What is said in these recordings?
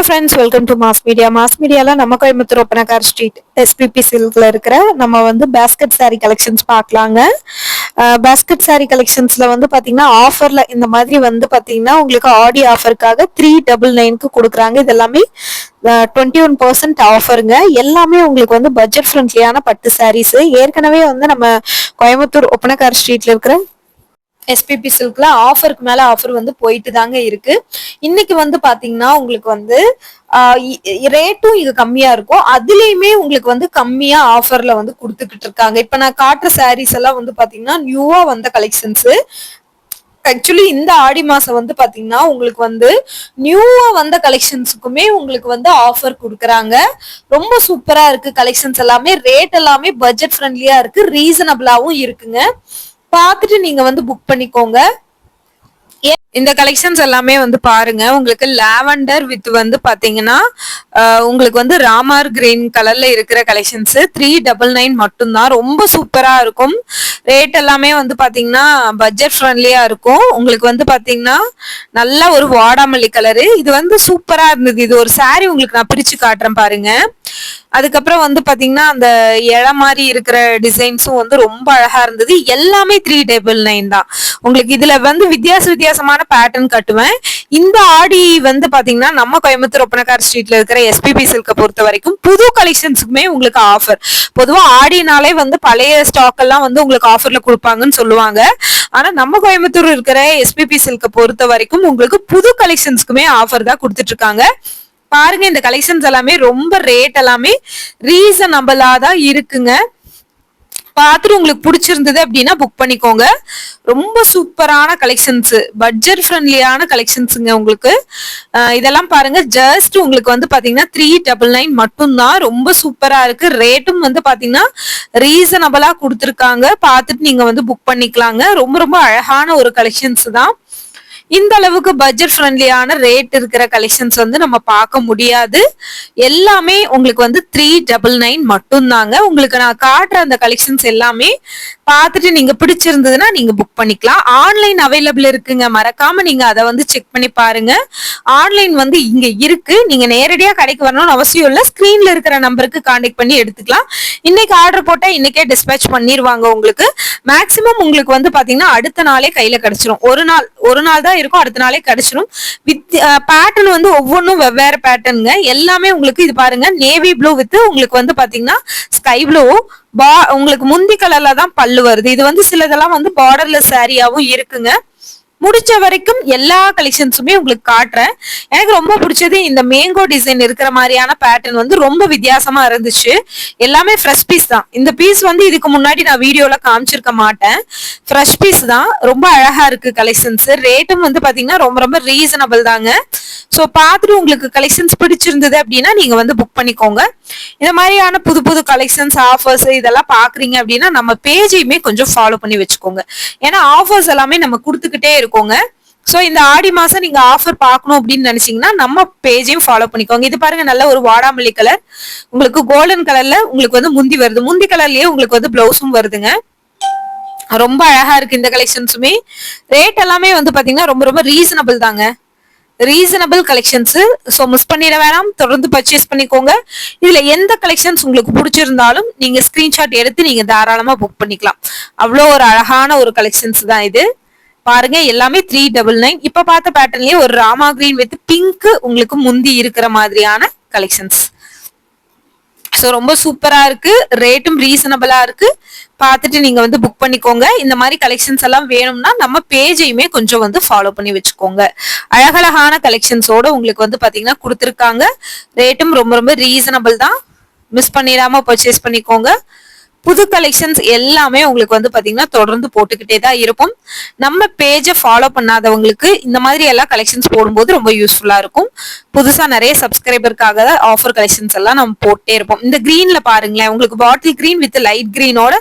Hello friends welcome to mass media mass மீடியாவில் நம்ம Coimbatore Oppanakkara street SPB சில்கில் இருக்கிற நம்ம வந்து பேஸ்கெட் சாரீ கலெக்ஷன்ஸ் பார்க்கலாங்க. பேஸ்கெட் சாரீ கலெக்ஷன்ஸில் வந்து பார்த்தீங்கன்னா ஆஃபரில் இந்த மாதிரி வந்து பார்த்தீங்கன்னா உங்களுக்கு ஆடி ஆஃபருக்காக த்ரீ டபுள் நைனுக்கு கொடுக்குறாங்க. இது எல்லாமே டுவெண்ட்டி ஒன் பர்சன்ட் ஆஃபருங்க எல்லாமே உங்களுக்கு வந்து பட்ஜெட் ஃப்ரெண்ட்லியான பட்டு சாரீஸ் ஏற்கனவே வந்து நம்ம கோயம்புத்தூர் ஒப்பனக்கார் ஸ்ட்ரீட்டில் இருக்கிற எஸ்பிபி சில்க்ல ஆஃபருக்கு மேல ஆஃபர் வந்து போயிட்டு தாங்க இருக்கு. இன்னைக்கு வந்து பாத்தீங்கன்னா உங்களுக்கு வந்து ரேட்டும் இது கம்மியா இருக்கும். அதுலயுமே உங்களுக்கு வந்து கம்மியா ஆஃபர்ல வந்து கொடுத்துக்கிட்டு இருக்காங்க. இப்ப நான் காட்டுற சாரீஸ் எல்லாம் வந்து பாத்தீங்கன்னா நியூவா வந்த கலெக்ஷன்ஸ் ஆக்சுவலி இந்த ஆடி மாசம் வந்து பாத்தீங்கன்னா உங்களுக்கு வந்து நியூவா வந்த கலெக்ஷன்ஸுக்குமே உங்களுக்கு வந்து ஆஃபர் கொடுக்குறாங்க. ரொம்ப சூப்பரா இருக்கு கலெக்ஷன்ஸ் எல்லாமே. ரேட் எல்லாமே பட்ஜெட் ஃப்ரெண்ட்லியா இருக்கு. ரீசனபிளாவும் இருக்குங்க. பார்த்துட்டு நீங்க வந்து புக் பண்ணிக்கோங்க. ஏ- இந்த கலெக்ஷன்ஸ் எல்லாமே வந்து பாருங்க. உங்களுக்கு லாவெண்டர் வித் வந்து பாத்தீங்கன்னா உங்களுக்கு வந்து ராமார் கிரீன் கலர்ல இருக்கிற கலெக்ஷன்ஸ் த்ரீ டபுள் நைன் மட்டும்தான். ரொம்ப சூப்பரா இருக்கும். ரேட் எல்லாமே வந்து பாத்தீங்கன்னா பட்ஜெட் ஃப்ரெண்ட்லியா இருக்கும். உங்களுக்கு வந்து பாத்தீங்கன்னா நல்ல ஒரு வாடாமல்லி கலரு இது வந்து சூப்பரா இருந்தது. இது ஒரு சாரி உங்களுக்கு நான் பிரிச்சு காட்டுறேன் பாருங்க. அதுக்கப்புறம் வந்து பாத்தீங்கன்னா அந்த இலை மாதிரி இருக்கிற டிசைன்ஸும் வந்து ரொம்ப அழகா இருந்தது. எல்லாமே த்ரீ டேபிள் நைன் தான். உங்களுக்கு இதுல வந்து வித்தியாச வித்தியாசமான பேட்டர்ன் கட்டுவேன். இந்த ஆடி வந்து பாத்தீங்கன்னா நம்ம கோயம்புத்தூர் ஒப்பனக்கார் ஸ்ட்ரீட்ல இருக்கிற எஸ்பிபி சில்கை பொறுத்த வரைக்கும் புது கலெக்ஷன்ஸுக்குமே உங்களுக்கு ஆஃபர் பொதுவா ஆடினாலே வந்து பழைய ஸ்டாக் எல்லாம் வந்து உங்களுக்கு ஆஃபர்ல கொடுப்பாங்கன்னு சொல்லுவாங்க. ஆனா நம்ம கோயம்புத்தூர் இருக்கிற எஸ்பிபி சில்கை பொறுத்த வரைக்கும் உங்களுக்கு புது கலெக்ஷன்ஸ்க்குமே ஆஃபர் தான் கொடுத்துட்டு இருக்காங்க பாருங்க இந்த கலெக்ஷன்ஸ் எல்லாமே ரொம்ப ரேட் எல்லாமே ரீசனபிளா தான் இருக்குங்க. பார்த்துட்டு உங்களுக்கு பிடிச்சிருந்தது அப்படின்னா புக் பண்ணிக்கோங்க. ரொம்ப சூப்பரான கலெக்ஷன்ஸ் பட்ஜெட் ஃப்ரெண்ட்லியான கலெக்ஷன்ஸுங்க உங்களுக்கு. இதெல்லாம் பாருங்க ஜஸ்ட் உங்களுக்கு வந்து பாத்தீங்கன்னா த்ரீ டபுள் நைன் மட்டும்தான். ரொம்ப சூப்பரா இருக்கு. ரேட்டும் வந்து பாத்தீங்கன்னா ரீசனபிளா கொடுத்துருக்காங்க. பார்த்துட்டு நீங்க வந்து புக் பண்ணிக்கலாங்க. ரொம்ப ரொம்ப அழகான ஒரு கலெக்ஷன்ஸ் தான். இந்த அளவுக்கு பட்ஜெட் ஃப்ரெண்ட்லியான ரேட் இருக்கிற கலெக்ஷன்ஸ் வந்து நம்ம பார்க்க முடியாது. எல்லாமே உங்களுக்கு வந்து த்ரீ டபுள் நைன் மட்டும்தாங்க. உங்களுக்கு நான் காட்டுற அந்த கலெக்ஷன்ஸ் எல்லாமே பார்த்துட்டு நீங்க பிடிச்சிருந்ததுன்னா நீங்க புக் பண்ணிக்கலாம். ஆன்லைன் அவைலபிள் இருக்குங்க. மறக்காம நீங்க அதை வந்து செக் பண்ணி பாருங்க. ஆன்லைன் வந்து இங்க இருக்கு. நீங்க நேரடியாக கடைக்கு வரணும்னு அவசியம் இல்லை. ஸ்கிரீன்ல இருக்கிற நம்பருக்கு கான்டாக்ட் பண்ணி எடுத்துக்கலாம். இன்னைக்கு ஆர்டர் போட்டா இன்னைக்கே டிஸ்பேச் பண்ணிடுவாங்க உங்களுக்கு. மேக்சிமம் உங்களுக்கு வந்து பாத்தீங்கன்னா அடுத்த நாளே கையில கிடைச்சிரும். ஒரு நாள் ஒரு நாள் தான் இருக்கும் அடுத்த நாளே கிடைச்சிரும். வித் பேட்டர்ன் வந்து ஒவ்வொன்றும் வெவ்வேறு பேட்டர்னுங்க எல்லாமே உங்களுக்கு இது பாருங்க நேவி ப்ளூ வித் உங்களுக்கு வந்து பாத்தீங்கன்னா ஸ்கை ப்ளூ பா உங்களுக்கு முந்தி கலர்ல தான் பல்லு வருது. இது வந்து சிலதெல்லாம் வந்து பார்டர்ல சாரியாவும் இருக்குங்க. முடிச்ச வரைக்கும் எல்லா கலெக்ஷன்ஸுமே உங்களுக்கு காட்டுறேன். எனக்கு ரொம்ப பிடிச்சது இந்த மேங்கோ டிசைன் இருக்கிற மாதிரியான பேட்டர்ன் வந்து ரொம்ப வித்தியாசமா இருந்துச்சு. எல்லாமே ஃப்ரெஷ் பீஸ் தான். இந்த பீஸ் வந்து இதுக்கு முன்னாடி நான் வீடியோல காமிச்சிருக்க மாட்டேன். ஃப்ரெஷ் பீஸ் தான். ரொம்ப அழகா இருக்கு கலெக்ஷன்ஸ் ரேட்டும் வந்து பாத்தீங்கன்னா ரொம்ப ரொம்ப ரீசனபிள் தாங்க. ஸோ பார்த்துட்டு உங்களுக்கு கலெக்ஷன்ஸ் பிடிச்சிருந்தது அப்படின்னா நீங்க வந்து புக் பண்ணிக்கோங்க. இந்த மாதிரியான புது புது கலெக்ஷன்ஸ் ஆஃபர்ஸ் இதெல்லாம் பாக்குறீங்க அப்படின்னா நம்ம பேஜையுமே கொஞ்சம் ஃபாலோ பண்ணி வச்சுக்கோங்க. ஏன்னா ஆஃபர்ஸ் எல்லாமே நம்ம கொடுத்துக்கிட்டே இருக்கும். பண்ணிக்கோங்க. ஸோ இந்த ஆடி மாசம் நீங்க ஆஃபர் பார்க்கணும் அப்படின்னு நினைச்சீங்கன்னா நம்ம பேஜையும் ஃபாலோ பண்ணிக்கோங்க. இது பாருங்க நல்ல ஒரு வாடாமல்லி கலர் உங்களுக்கு கோல்டன் கலர்ல உங்களுக்கு வந்து முந்தி வருது. முந்தி கலர்லயே உங்களுக்கு வந்து ப்ளவுஸும் வருதுங்க. ரொம்ப அழகா இருக்கு இந்த கலெக்ஷன்ஸுமே ரேட் எல்லாமே வந்து பாத்தீங்கன்னா ரொம்ப ரொம்ப ரீசனபிள் தாங்க. ரீசனபிள் கலெக்ஷன்ஸு ஸோ மிஸ் பண்ணிட வேணாம். தொடர்ந்து பர்ச்சேஸ் பண்ணிக்கோங்க. இதுல எந்த கலெக்ஷன்ஸ் உங்களுக்கு பிடிச்சிருந்தாலும் நீங்க ஸ்க்ரீன்ஷாட் எடுத்து நீங்க தாராளமாக புக் பண்ணிக்கலாம். அவ்வளோ ஒரு அழகான ஒரு கலெக்ஷன்ஸ் தான் இது. பாருங்க எல்லாமே த்ரீ டபுள் நைன் இப்ப பார்த்த பேட்டர்ன்லயே ஒரு ராமா கிரீன் வித் பிங்க் உங்களுக்கு முந்தி இருக்கிற மாதிரியான கலெக்ஷன்ஸ் ஸோ ரொம்ப சூப்பரா இருக்கு. ரேட்டும் ரீசனபிளா இருக்கு. பார்த்துட்டு நீங்க வந்து புக் பண்ணிக்கோங்க. இந்த மாதிரி கலெக்ஷன்ஸ் எல்லாம் வேணும்னா நம்ம பேஜையுமே கொஞ்சம் வந்து ஃபாலோ பண்ணி வச்சுக்கோங்க. அழகழகான கலெக்ஷன்ஸோட உங்களுக்கு வந்து பாத்தீங்கன்னா கொடுத்துருக்காங்க. ரேட்டும் ரொம்ப ரொம்ப ரீசனபிள் தான். மிஸ் பண்ணிடாம பர்ச்சேஸ் பண்ணிக்கோங்க. புது கலெக்ஷன்ஸ் எல்லாமே உங்களுக்கு வந்து பாத்தீங்கன்னா தொடர்ந்து போட்டுக்கிட்டே தான் இருக்கும். நம்ம பேஜை ஃபாலோ பண்ணாதவங்களுக்கு இந்த மாதிரி எல்லா கலெக்ஷன்ஸ் போடும்போது ரொம்ப யூஸ்ஃபுல்லா இருக்கும். புதுசா நிறைய சப்ஸ்கிரைபருக்காக ஆஃபர் கலெக்ஷன்ஸ் எல்லாம் நம்ம போட்டே இருப்போம். இந்த கிரீன்ல பாருங்களேன் உங்களுக்கு பாட்டில் கிரீன் வித் லைட் கிரீனோட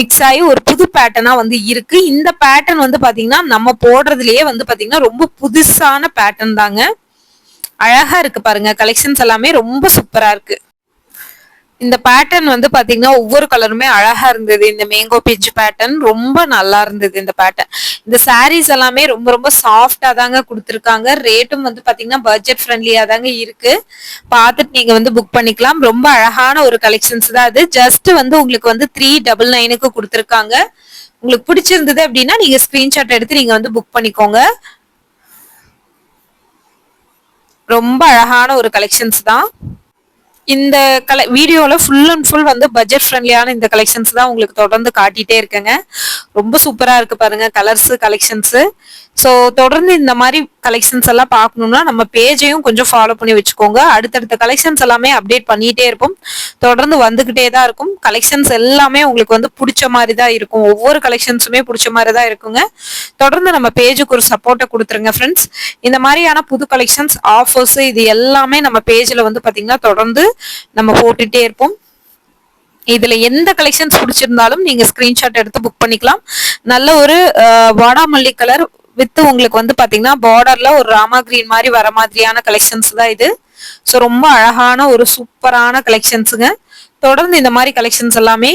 மிக்ஸ் ஆகி ஒரு புது பேட்டர்னா வந்து இருக்கு. இந்த பேட்டர்ன் வந்து பாத்தீங்கன்னா நம்ம போடுறதுலயே வந்து பாத்தீங்கன்னா ரொம்ப புதுசான பேட்டர்ன் தாங்க. அழகா இருக்கு பாருங்க கலெக்ஷன்ஸ் எல்லாமே ரொம்ப சூப்பரா இருக்கு. இந்த பேட்டர்ன் வந்து பாத்தீங்கன்னா ஒவ்வொரு கலருமே அழகா இருந்தது. இந்த மேங்கோ பிஞ்ச் பேட்டர்ன் ரொம்ப நல்லா இருந்தது இந்த பேட்டர்ன் இந்த சாரீஸ் எல்லாமே ரொம்ப ரொம்ப சாஃப்டா தாங்க கொடுத்துருக்காங்க. ரேட்டும் வந்து பாத்தீங்கன்னா பட்ஜெட் ஃப்ரெண்ட்லியா தாங்க இருக்கு. பார்த்துட்டு நீங்க வந்து புக் பண்ணிக்கலாம். ரொம்ப அழகான ஒரு கலெக்ஷன்ஸ் தான் அது ஜஸ்ட் வந்து உங்களுக்கு வந்து த்ரீ டபுள் நைனுக்கு கொடுத்துருக்காங்க. உங்களுக்கு பிடிச்சிருந்தது அப்படின்னா நீங்க ஸ்கிரீன்ஷாட் எடுத்து நீங்க வந்து புக் பண்ணிக்கோங்க. ரொம்ப அழகான ஒரு கலெக்ஷன்ஸ் தான். இந்த கல வீடியோவில் ஃபுல் அண்ட் ஃபுல் வந்து பட்ஜெட் ஃப்ரெண்ட்லியான இந்த கலெக்ஷன்ஸ் தான் உங்களுக்கு தொடர்ந்து காட்டிகிட்டே இருக்கேங்க. ரொம்ப சூப்பராக இருக்கு பாருங்க கலர்ஸு கலெக்ஷன்ஸு ஸோ தொடர்ந்து இந்த மாதிரி கலெக்ஷன்ஸ் எல்லாம் பார்க்கணும்னா நம்ம பேஜையும் கொஞ்சம் ஃபாலோ பண்ணி வச்சுக்கோங்க. அடுத்தடுத்த கலெக்ஷன்ஸ் எல்லாமே அப்டேட் பண்ணிட்டே இருப்போம். தொடர்ந்து வந்துகிட்டே தான் இருக்கும். கலெக்ஷன்ஸ் எல்லாமே உங்களுக்கு வந்து பிடிச்ச மாதிரி தான் இருக்கும். ஒவ்வொரு கலெக்ஷன்ஸுமே பிடிச்ச மாதிரி தான் இருக்குங்க. தொடர்ந்து நம்ம பேஜுக்கு ஒரு சப்போர்ட்டை கொடுத்துருங்க ஃப்ரெண்ட்ஸ் இந்த மாதிரியான புது கலெக்ஷன்ஸ் ஆஃபர்ஸ் இது எல்லாமே நம்ம பேஜில் வந்து பார்த்தீங்கன்னா தொடர்ந்து நம்ம போட்டுட்டே இருப்போம். இதுல எந்த கலெக்ஷன்ஸ் பிடிச்சிருந்தாலும் நீங்க ஸ்கிரீன்ஷாட் எடுத்து புக் பண்ணிக்கலாம். நல்ல ஒரு வாடாமல்லி கலர் வித் உங்களுக்கு வந்து பாத்தீங்கன்னா பார்டர்ல ஒரு ராமா கிரீன் மாதிரி வர மாதிரியான கலெக்ஷன்ஸ் தான் இது. ஸோ ரொம்ப அழகான ஒரு சூப்பரான கலெக்ஷன்ஸுங்க தொடர்ந்து இந்த மாதிரி கலெக்ஷன்ஸ் எல்லாமே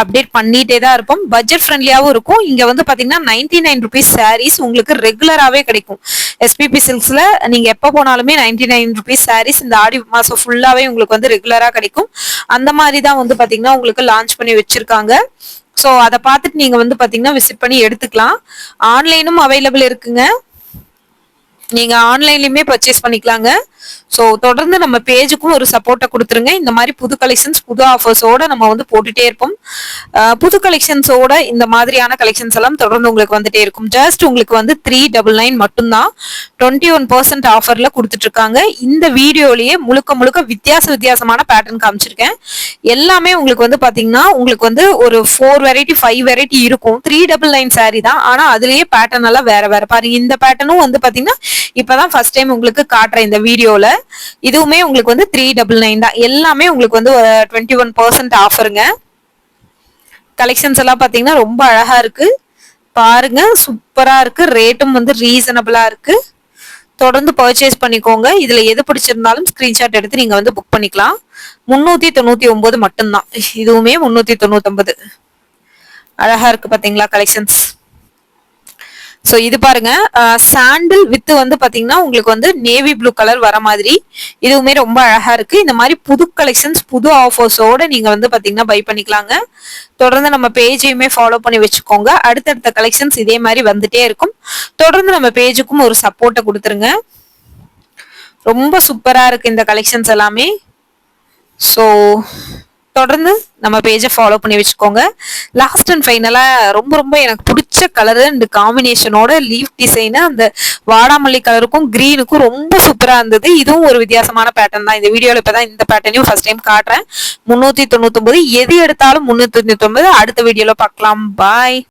அப்டேட் பண்ணிட்டே தான் இருப்போம். பட்ஜெட் ஃப்ரெண்ட்லியாகவும் இருக்கும். இங்க வந்து பாத்தீங்கன்னா நைன்டி நைன் ருபீஸ் சாரீஸ் உங்களுக்கு ரெகுலராகவே கிடைக்கும். எஸ்பிபி சில்க்ஸ்ல நீங்க எப்போ போனாலுமே நைன்டி நைன் ருபீஸ் சாரீஸ் இந்த ஆடி மாசம் ஃபுல்லாவே உங்களுக்கு வந்து ரெகுலரா கிடைக்கும். அந்த மாதிரி தான் வந்து பாத்தீங்கன்னா உங்களுக்கு லான்ச் பண்ணி வச்சிருக்காங்க. ஸோ அதை பார்த்துட்டு நீங்கள் வந்து பார்த்தீங்கன்னா விசிட் பண்ணி எடுத்துக்கலாம். ஆன்லைனும் அவைலபிள் இருக்குங்க. நீங்கள் ஆன்லைன்லையுமே பர்ச்சேஸ் பண்ணிக்கலாங்க. ஸோ தொடர்ந்து நம்ம பேஜுக்கும் ஒரு சப்போர்ட்டை கொடுத்துருங்க. இந்த மாதிரி புது கலெக்ஷன்ஸ் புது ஆஃபர்ஸோட நம்ம வந்து போட்டுட்டே இருப்போம். புது கலெக்ஷன்ஸோட இந்த மாதிரியான கலெக்ஷன்ஸ் எல்லாம் தொடர்ந்து உங்களுக்கு வந்துட்டே இருக்கும். ஜஸ்ட் உங்களுக்கு வந்து த்ரீ டபுள் நைன் மட்டும்தான். டுவெண்ட்டி ஒன் பர்சன்ட் ஆஃபர்ல கொடுத்துட்டு இருக்காங்க இந்த வீடியோலயே முழுக்க முழுக்க வித்தியாச வித்தியாசமான பேட்டர்ன் காமிச்சிருக்கேன். எல்லாமே உங்களுக்கு வந்து பாத்தீங்கன்னா உங்களுக்கு வந்து ஒரு ஃபோர் வெரைட்டி ஃபைவ் வெரைட்டி இருக்கும். த்ரீ டபுள் நைன் சாரி தான். ஆனா அதுலயே பேட்டர்ன் எல்லாம் வேற வேற. பாருங்க இந்த பேட்டர்னும் வந்து பாத்தீங்கன்னா இப்பதான் ஃபர்ஸ்ட் டைம் உங்களுக்கு காட்டுறேன் இந்த வீடியோ. வீடியோல இதுவுமே உங்களுக்கு வந்து த்ரீ டபுள் நைன் தான். எல்லாமே உங்களுக்கு வந்து டுவெண்ட்டி ஒன் பர்சன்ட் ஆஃபருங்க கலெக்ஷன்ஸ் எல்லாம் பாத்தீங்கன்னா ரொம்ப அழகா இருக்கு. பாருங்க சூப்பரா இருக்கு. ரேட்டும் வந்து ரீசனபிளா இருக்கு. தொடர்ந்து பர்ச்சேஸ் பண்ணிக்கோங்க. இதுல எது பிடிச்சிருந்தாலும் ஸ்கிரீன்ஷாட் எடுத்து நீங்க வந்து புக் பண்ணிக்கலாம். முன்னூத்தி தொண்ணூத்தி ஒன்பது மட்டும்தான். இதுவுமே முன்னூத்தி தொண்ணூத்தி ஒன்பது அழகா இருக்கு பாத்தீங்களா கலெக்ஷன்ஸ் ஸோ இது பாருங்க. சாண்டில் வித் வந்து பாத்தீங்கன்னா உங்களுக்கு வந்து நேவி ப்ளூ கலர் வர மாதிரி இதுவுமே ரொம்ப அழகா இருக்கு. இந்த மாதிரி புது கலெக்ஷன்ஸ் புது ஆஃபர்ஸோட நீங்க வந்து பாத்தீங்கன்னா பை பண்ணிக்கலாங்க. தொடர்ந்து நம்ம பேஜையுமே ஃபாலோ பண்ணி வச்சுக்கோங்க. அடுத்தடுத்த கலெக்ஷன்ஸ் இதே மாதிரி வந்துட்டே இருக்கும். தொடர்ந்து நம்ம பேஜுக்கும் ஒரு சப்போர்ட்டை கொடுத்துருங்க. ரொம்ப சூப்பரா இருக்கு இந்த கலெக்ஷன்ஸ் எல்லாமே. ஸோ தொடர்ந்து நம்ம பேஜை ஃபாலோ பண்ணி வச்சுக்கோங்க. லாஸ்ட் அண்ட் ஃபைனலாக ரொம்ப ரொம்ப எனக்கு பிடிச்ச கலரு இந்த காம்பினேஷனோட லீவ் டிசைனு அந்த வாடாமல்லி கலருக்கும் க்ரீனுக்கும் ரொம்ப சூப்பராக இருந்தது. இதுவும் ஒரு வித்தியாசமான பேட்டர்ன் தான். இந்த வீடியோவில் இப்போ தான் இந்த பேட்டர்னையும் ஃபர்ஸ்ட் டைம் காட்டுறேன். முந்நூற்றி தொண்ணூத்தொம்பது எது எடுத்தாலும் முந்நூற்றி தொண்ணூத்தொம்பது அடுத்த வீடியோவில் பார்க்கலாம். பாய்